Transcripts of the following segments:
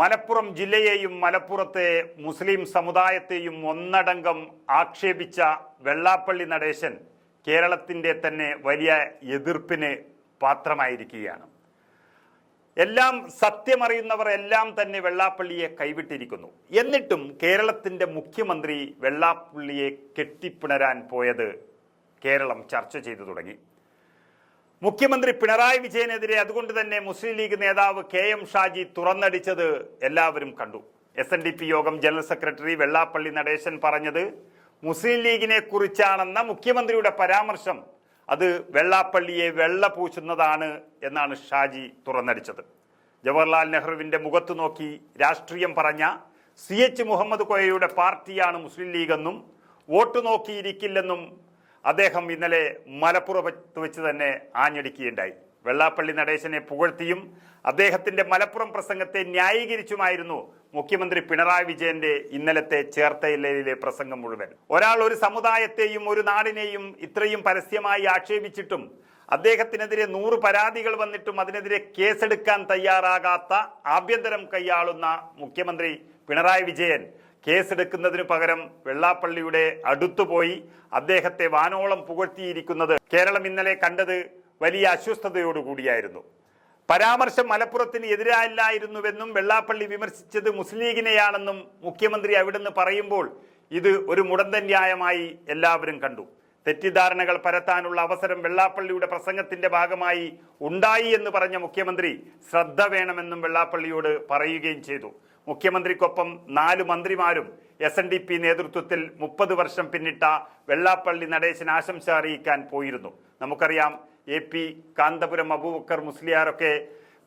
മലപ്പുറം ജില്ലയെയും മലപ്പുറത്തെ മുസ്ലിം സമുദായത്തെയും ഒന്നടങ്കം ആക്ഷേപിച്ച വെള്ളാപ്പള്ളി നടേശൻ കേരളത്തിന്റെ തന്നെ വലിയ എതിർപ്പിന് പാത്രമായിരിക്കുകയാണ്. എല്ലാം സത്യമറിയുന്നവർ എല്ലാം തന്നെ വെള്ളാപ്പള്ളിയെ കൈവിട്ടിരിക്കുന്നു. എന്നിട്ടും കേരളത്തിന്റെ മുഖ്യമന്ത്രി വെള്ളാപ്പള്ളിയെ കെട്ടിപ്പിണരാൻ പോയത് കേരളം ചർച്ച ചെയ്തു തുടങ്ങി. മുഖ്യമന്ത്രി പിണറായി വിജയനെതിരെ അതുകൊണ്ട് തന്നെ മുസ്ലിം ലീഗ് നേതാവ് കെ എം ഷാജി തുറന്നടിച്ചത് എല്ലാവരും കണ്ടു. S N D P Yogam general secretary Vellappally Natesan പറഞ്ഞത് മുസ്ലിം ലീഗിനെ കുറിച്ചാണെന്ന മുഖ്യമന്ത്രിയുടെ പരാമർശം അത് വെള്ളാപ്പള്ളിയെ വെള്ള പൂശുന്നതാണ് എന്നാണ് ഷാജി തുറന്നടിച്ചത്. ജവഹർലാൽ നെഹ്റുവിന്റെ മുഖത്ത് നോക്കി രാഷ്ട്രീയം പറഞ്ഞ സി എച്ച് മുഹമ്മദ് കോയയുടെ പാർട്ടിയാണ് മുസ്ലിം ലീഗെന്നും വോട്ട് നോക്കിയിരിക്കില്ലെന്നും അദ്ദേഹം ഇന്നലെ മലപ്പുറത്ത് വെച്ച് തന്നെ ആഞ്ഞടിക്കുകയുണ്ടായി. വെള്ളാപ്പള്ളി നടേശനെ പുകഴ്ത്തിയും അദ്ദേഹത്തിന്റെ മലപ്പുറം പ്രസംഗത്തെ ന്യായീകരിച്ചുമായിരുന്നു മുഖ്യമന്ത്രി പിണറായി വിജയന്റെ ഇന്നലത്തെ ചേർത്തയിലെ പ്രസംഗം മുഴുവൻ. ഒരാൾ ഒരു സമുദായത്തെയും ഒരു നാടിനെയും ഇത്രയും പരസ്യമായി ആക്ഷേപിച്ചിട്ടും അദ്ദേഹത്തിനെതിരെ നൂറ് പരാതികൾ വന്നിട്ടും അതിനെതിരെ കേസെടുക്കാൻ തയ്യാറാകാത്ത ആഭ്യന്തരം കൈയാളുന്ന മുഖ്യമന്ത്രി പിണറായി വിജയൻ കേസെടുക്കുന്നതിനു പകരം വെള്ളാപ്പള്ളിയുടെ അടുത്തുപോയി അദ്ദേഹത്തെ വാനോളം പുകഴ്ത്തിയിരിക്കുന്നത് കേരളം ഇന്നലെ കണ്ടത് വലിയ അസ്വസ്ഥതയോടുകൂടിയായിരുന്നു. പരാമർശം മലപ്പുറത്തിന് എതിരായില്ലായിരുന്നുവെന്നും വെള്ളാപ്പള്ളി വിമർശിച്ചത് മുസ്ലിം ലീഗിനെയാണെന്നും മുഖ്യമന്ത്രി അവിടുന്ന് പറയുമ്പോൾ ഇത് ഒരു മുടന്തൻ ന്യായമായി എല്ലാവരും കണ്ടു. തെറ്റിദ്ധാരണകൾ പരത്താനുള്ള അവസരം വെള്ളാപ്പള്ളിയുടെ പ്രസംഗത്തിന്റെ ഭാഗമായി ഉണ്ടായി എന്ന് പറഞ്ഞ മുഖ്യമന്ത്രി ശ്രദ്ധ വേണമെന്നും വെള്ളാപ്പള്ളിയോട് പറയുകയും ചെയ്തു. മുഖ്യമന്ത്രിക്കൊപ്പം നാല് മന്ത്രിമാരും എസ് എൻ ഡി പി നേതൃത്വത്തിൽ മുപ്പത് വർഷം പിന്നിട്ട വെള്ളാപ്പള്ളി നടേശൻ ആശംസ അറിയിക്കാൻ പോയിരുന്നു. നമുക്കറിയാം എ പി കാന്തപുരം അബൂബക്കർ മുസ്ലിയാരൊക്കെ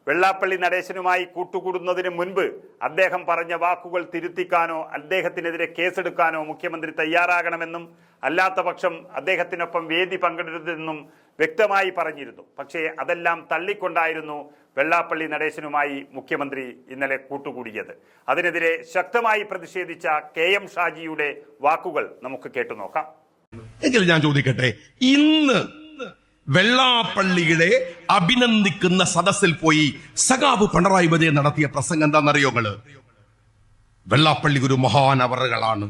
വെള്ളാപ്പള്ളി നടേശനുമായി കൂട്ടുകൂടുന്നതിന് മുൻപ് അദ്ദേഹം പറഞ്ഞ വാക്കുകൾ തിരുത്തിക്കാനോ അദ്ദേഹത്തിനെതിരെ കേസെടുക്കാനോ മുഖ്യമന്ത്രി തയ്യാറാകണമെന്നും അല്ലാത്ത പക്ഷം അദ്ദേഹത്തിനൊപ്പം വേദി പങ്കിടരുതെന്നും വ്യക്തമായി പറഞ്ഞിരുന്നു. പക്ഷേ അതെല്ലാം തള്ളിക്കൊണ്ടായിരുന്നു വെള്ളാപ്പള്ളി നടേശനുമായി മുഖ്യമന്ത്രി ഇന്നലെ കൂട്ടുകൂടിയത്. അതിനെതിരെ ശക്തമായി പ്രതിഷേധിച്ച കെ എം ഷാജിയുടെ വാക്കുകൾ നമുക്ക് കേട്ടു നോക്കാം. എങ്കിൽ ഞാൻ ചോദിക്കട്ടെ ഇന്ന് വെള്ളാപ്പള്ളിയുടെ അഭിനന്ദിക്കുന്ന സദസ്സിൽ പോയി സഖാബ് പിണറായി വിജയൻ നടത്തിയ പ്രസംഗം എന്താണെന്നറിയോ നിങ്ങൾ? വെള്ളാപ്പള്ളി ഒരു മഹാനവറുകളാണ്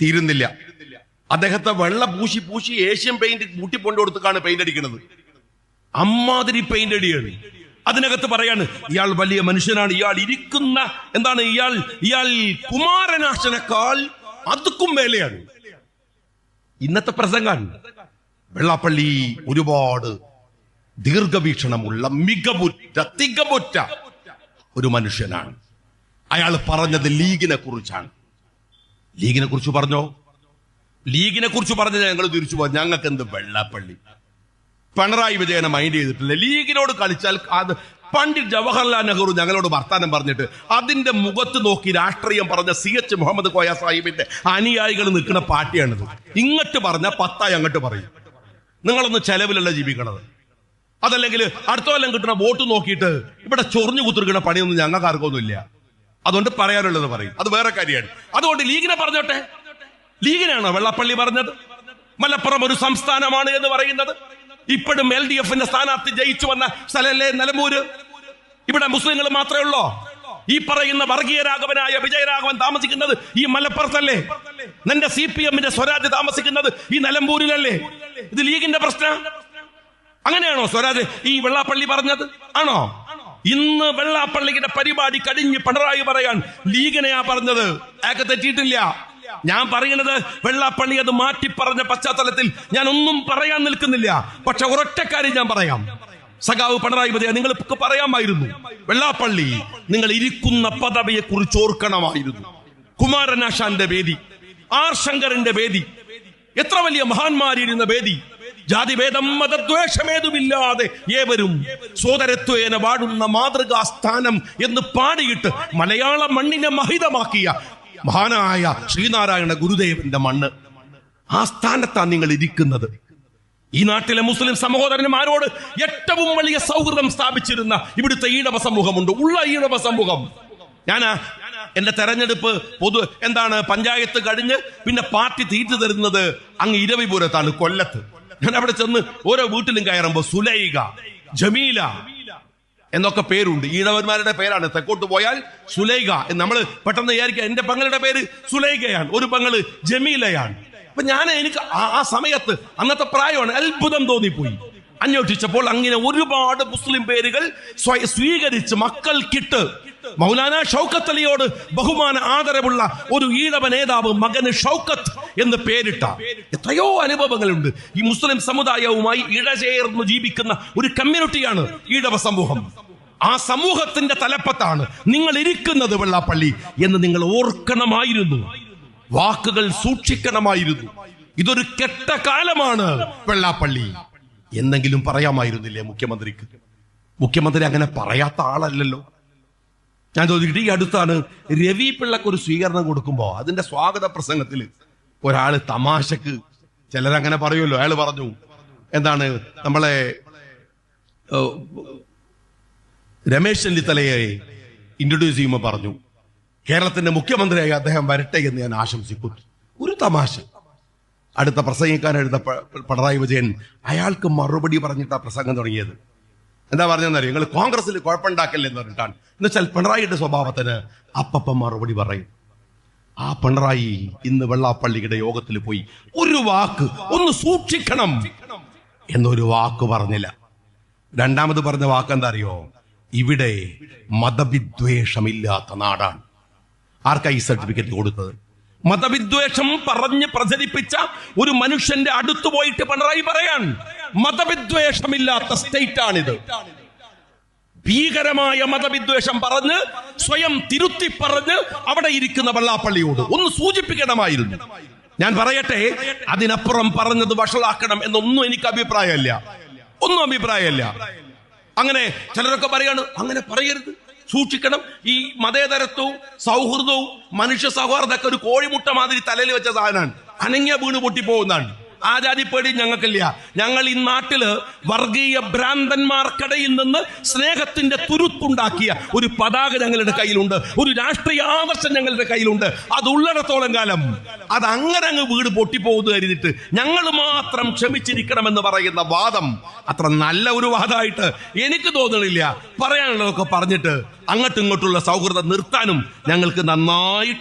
തീരുന്നില്ല. അദ്ദേഹത്തെ വെള്ള പൂശി പൂശി ഏഷ്യൻ പെയിന്റ് കൂട്ടിക്കൊണ്ടു കൊടുത്താണ് പെയിന്റ് അടിക്കുന്നത്. അമ്മാതിരി പെയിന്റ് അടിയാണ്. അതിനകത്ത് പറയാണ് ഇയാൾ വലിയ മനുഷ്യനാണ്. ഇയാൾ ഇരിക്കുന്ന എന്താണ് ഇയാൾ? ഇയാൾ കുമാരനാശനേക്കാൾ അതുക്കും മേലെയാണ്. ഇന്നത്തെ പ്രസംഗാണ് വെള്ളാപ്പള്ളി ഒരുപാട് ദീർഘവീക്ഷണമുള്ള മികവുറ്റ തികവുറ്റ ഒരു മനുഷ്യനാണ്. അയാൾ പറഞ്ഞത് ലീഗിനെ കുറിച്ചാണ്. ലീഗിനെ കുറിച്ച് പറഞ്ഞോ? ലീഗിനെ കുറിച്ച് പറഞ്ഞത് ഞങ്ങൾ തിരിച്ചു പോകാം ഞങ്ങൾക്ക് എന്ത് വെള്ളാപ്പള്ളി? പിണറായി വിജയനെ മൈൻഡ് ചെയ്തിട്ടില്ല. ലീഗിനോട് കളിച്ചാൽ അത് പണ്ഡിറ്റ് ജവഹർലാൽ നെഹ്റു ഞങ്ങളോട് വർത്താനം പറഞ്ഞിട്ട് അതിന്റെ മുഖത്ത് നോക്കി രാഷ്ട്രീയം പറഞ്ഞ സി എച്ച് മുഹമ്മദ് കോയ സാഹിബിന്റെ അനുയായികൾ നിൽക്കുന്ന പാർട്ടിയാണിത്. ഇങ്ങോട്ട് പറഞ്ഞ പത്തായി അങ്ങോട്ട് പറയും. നിങ്ങളൊന്ന് ചെലവിലല്ല ജീവിക്കണത്? അതല്ലെങ്കിൽ അടുത്ത കൊല്ലം കിട്ടുന്ന വോട്ട് നോക്കിയിട്ട് ഇവിടെ ചൊറിഞ്ഞു കുത്തിരിക്കുന്ന പണിയൊന്നും ഞങ്ങൾക്ക് ആർക്കൊന്നുമില്ല. അതുകൊണ്ട് പറയാനുള്ളത് പറയും. അത് വേറെ കാര്യമാണ്. അതുകൊണ്ട് ലീഗിനെ പറഞ്ഞോട്ടെ. ലീഗിനാണോ വെള്ളപ്പള്ളി പറഞ്ഞത്? മലപ്പുറം ഒരു സംസ്ഥാനമാണ് എന്ന് പറയുന്നത്. ഇപ്പോഴും എൽ ഡി എഫിന്റെ സ്ഥാനാർത്ഥി ജയിച്ചു വന്ന സ്ഥലല്ലേ നിലമ്പൂര്? ഇവിടെ മുസ്ലിങ്ങൾ മാത്രമേ ഉള്ളോ? ഈ പറയുന്ന വർഗീയ രാഘവനായ വിജയരാഘവൻ താമസിക്കുന്നത് ഈ മലപ്പുറത്തല്ലേ? നിന്റെ സി പി എമ്മിന്റെ സ്വരാജ് താമസിക്കുന്നത് ഈ നിലമ്പൂരിലല്ലേ? ഇത് ലീഗിന്റെ പ്രശ്നം. അങ്ങനെയാണോ സ്വരാജ്? ഈ വെള്ളാപ്പള്ളി പറഞ്ഞത് ആണോ? ഇന്ന് വെള്ളാപ്പള്ളിയുടെ പരിപാടി കഴിഞ്ഞ് പിണറായി പറയാൻ ലീഗിനെയാ പറഞ്ഞത്. അയാൾക്ക് തെറ്റിയിട്ടില്ല. ഞാൻ പറയുന്നത് വെള്ളാപ്പള്ളി അത് മാറ്റി പറഞ്ഞ പശ്ചാത്തലത്തിൽ ഞാൻ ഒന്നും പറയാൻ നിൽക്കുന്നില്ല. പക്ഷെ ഒരൊറ്റ കാര്യം ഞാൻ പറയാം. സഖാവ് പിണറായി വിജയ നിങ്ങൾ പറയാമായിരുന്നു. വെള്ളാപ്പള്ളി നിങ്ങൾ ഇരിക്കുന്ന പദവിയെ കുറിച്ച് ഓർക്കണമായിരുന്നു കുമാരനാശാന്റെ വേദി ആർ ശങ്കറിന്റെ വേദി എത്ര വലിയ മഹാന്മാരിരുന്ന വേദി. ജാതിഭേദം മതദ്വേഷമേതുമില്ലാതെ ഏവരും സോദരത്വേന വാടുന്ന മാതൃകാ സ്ഥാനം എന്ന് പാടിയിട്ട് മലയാള മണ്ണിനെ മഹിതമാക്കിയ മഹാനായ ശ്രീനാരായണ ഗുരുദേവന്റെ മണ്ണ്. ആ സ്ഥാനത്താണ് നിങ്ങൾ ഇരിക്കുന്നത്. ഈ നാട്ടിലെ മുസ്ലിം സഹോദരന്മാരോട് ഏറ്റവും വലിയ സൗഹൃദം സ്ഥാപിച്ചിരുന്ന ഇവിടുത്തെ ഈഴവ സമൂഹമുണ്ട്. ഉള്ള ഈഴവ സമൂഹം. ഞാൻ എന്റെ തെരഞ്ഞെടുപ്പ് പൊതു എന്താണ് പഞ്ചായത്ത് കഴിഞ്ഞ് പിന്നെ പാർട്ടി തീറ്റ് തരുന്നത് അങ്ങ് ഇരവിപുരത്താണ് കൊല്ലത്ത്. ഞാൻ അവിടെ ചെന്ന് ഓരോ വീട്ടിലും കയറുമ്പോ സുലൈക ജമീല എന്നൊക്കെ പേരുണ്ട്. ഈഴവന്മാരുടെ പേരാണ്. തെക്കോട്ട് പോയാൽ സുലൈഖ നമ്മൾ പെട്ടെന്ന് വിചാരിക്കുക എന്റെ പങ്ങളുടെ പേര് സുലൈഖയാണ്. ഒരു പങ്ങൾ ജമീലയാണ്. അപ്പൊ ഞാൻ എനിക്ക് ആ- സമയത്ത് അന്നത്തെ പ്രായമാണ് അത്ഭുതം തോന്നിപ്പോയി. അന്വേഷിച്ചപ്പോൾ അങ്ങനെ ഒരുപാട് മുസ്ലിം പേരുകൾ സ്വീകരിച്ച് മക്കൾക്കിട്ട് മൗലാന ഷൗക്കത്ത് അലിയോട് ബഹുമാന ആദരവുള്ള ഒരു ഈഴവ നേതാവ് മകന് ഷൗക്കത്ത് എന്ന് പേരിട്ട എത്രയോ അനുഭവങ്ങളുണ്ട്. ഈ മുസ്ലിം സമുദായവുമായി ഇഴചേർന്ന് ജീവിക്കുന്ന ഒരു കമ്മ്യൂണിറ്റിയാണ് ഈഴവ സമൂഹം. ആ സമൂഹത്തിന്റെ തലപ്പത്താണ് നിങ്ങൾ ഇരിക്കുന്നത് വെള്ളാപ്പള്ളി എന്ന് നിങ്ങൾ ഓർക്കണമായിരുന്നു. വാക്കുകൾ സൂക്ഷിക്കണമായിരുന്നു. ഇതൊരു കെട്ട കാലമാണ് വെള്ളാപ്പള്ളി. എന്നെങ്കിലും പറയാമായിരുന്നില്ലേ മുഖ്യമന്ത്രിക്ക്? മുഖ്യമന്ത്രി അങ്ങനെ പറയാത്ത ആളല്ലല്ലോ. ഞാൻ ചോദിക്കട്ടെ ഈ അടുത്താണ് രവി പിള്ളക്ക് ഒരു സ്വീകരണം കൊടുക്കുമ്പോൾ അതിന്റെ സ്വാഗത പ്രസംഗത്തിൽ ഒരാൾ തമാശക്ക് ചിലരങ്ങനെ പറയുമല്ലോ അയാൾ പറഞ്ഞു എന്താണ് നമ്മളെ രമേശ് ചെന്നിത്തലയെ ഇൻട്രൊഡ്യൂസ് ചെയ്യുമ്പോൾ പറഞ്ഞു കേരളത്തിന്റെ മുഖ്യമന്ത്രിയായി അദ്ദേഹം വരട്ടെ എന്ന് ഞാൻ ആശംസിക്കുന്നു. ഒരു തമാശ. അടുത്ത പ്രസംഗിക്കാൻ എഴുത പിണറായി വിജയൻ അയാൾക്ക് മറുപടി പറഞ്ഞിട്ടാ പ്രസംഗം തുടങ്ങിയത്. എന്താ പറഞ്ഞെന്നറിയോ നിങ്ങൾ കോൺഗ്രസ്സിൽ കുഴപ്പമുണ്ടാക്കല്ലേ എന്ന് പറഞ്ഞിട്ടാണ്. എന്നുവെച്ചാൽ പിണറായിയുടെ സ്വഭാവത്തിന് അപ്പപ്പം മറുപടി പറയും. ആ പിണറായി ഇന്ന് വെള്ളാപ്പള്ളിയുടെ യോഗത്തിൽ പോയി ഒരു വാക്ക് ഒന്ന് സൂക്ഷിക്കണം എന്നൊരു വാക്ക് പറഞ്ഞില്ല. രണ്ടാമത് പറഞ്ഞ വാക്ക് എന്താ അറിയോ ഇവിടെ മതവിദ്വേഷമില്ലാത്ത നാടാണ്. ആർക്കാ ഈ സർട്ടിഫിക്കറ്റ് കൊടുത്തത്? മതവിദ്വേഷം പറഞ്ഞ് പ്രചരിപ്പിച്ച ഒരു മനുഷ്യന്റെ അടുത്തു പോയിട്ട് പിണറായി പറയാൻ മതവിദ്വേഷമില്ലാത്ത സ്റ്റേറ്റ് ആണിത് ഭീകരമായ മതവിദ്വേഷം പറഞ്ഞ് സ്വയം തിരുത്തി പറഞ്ഞ് അവിടെ ഇരിക്കുന്ന വെള്ളാപ്പള്ളിയോട് ഒന്ന് സൂചിപ്പിക്കണമായിരുന്നു. ഞാൻ പറയട്ടെ അതിനപ്പുറം പറഞ്ഞത് വഷളാക്കണം എന്നൊന്നും എനിക്ക് അഭിപ്രായമല്ല. ഒന്നും അഭിപ്രായമല്ല. അങ്ങനെ ചിലരൊക്കെ പറയാണ് അങ്ങനെ പറയരുത്. സൂക്ഷിക്കണം. ഈ മതേതരത്വവും സൗഹൃദവും മനുഷ്യ സൗഹാർദ്ദമൊക്കെ ഒരു കോഴിമുട്ട മാതിരി തലയിൽ വെച്ച സാധനമാണ്. അനങ്ങിയ വീണ് പൊട്ടിപ്പോകുന്നതാണ്. ആ ജാതി പേടി ഞങ്ങൾക്കില്ല. ഞങ്ങൾ ഈ നാട്ടിൽ വർഗീയ ഭ്രാന്തന്മാർക്കിടയിൽ നിന്ന് സ്നേഹത്തിന്റെ തുരുത്തുണ്ടാക്കിയ ഒരു പതാക ഞങ്ങളുടെ കയ്യിലുണ്ട്. ഒരു രാഷ്ട്രീയ ആദർശം ഞങ്ങളുടെ കയ്യിലുണ്ട്. അത് ഉള്ളിടത്തോളം കാലം അത് അങ്ങനെ അങ്ങ് വീട് പൊട്ടിപ്പോകുന്നു കരുതിട്ട് ഞങ്ങൾ മാത്രം ക്ഷമിച്ചിരിക്കണമെന്ന് പറയുന്ന വാദം അത്ര നല്ല ഒരു വാദമായിട്ട് എനിക്ക് തോന്നണില്ല. പറയാനുള്ളതൊക്കെ പറഞ്ഞിട്ട് അങ്ങോട്ടും ഇങ്ങോട്ടുള്ള സൗഹൃദം നിർത്താനും ഞങ്ങൾക്ക് നന്നായി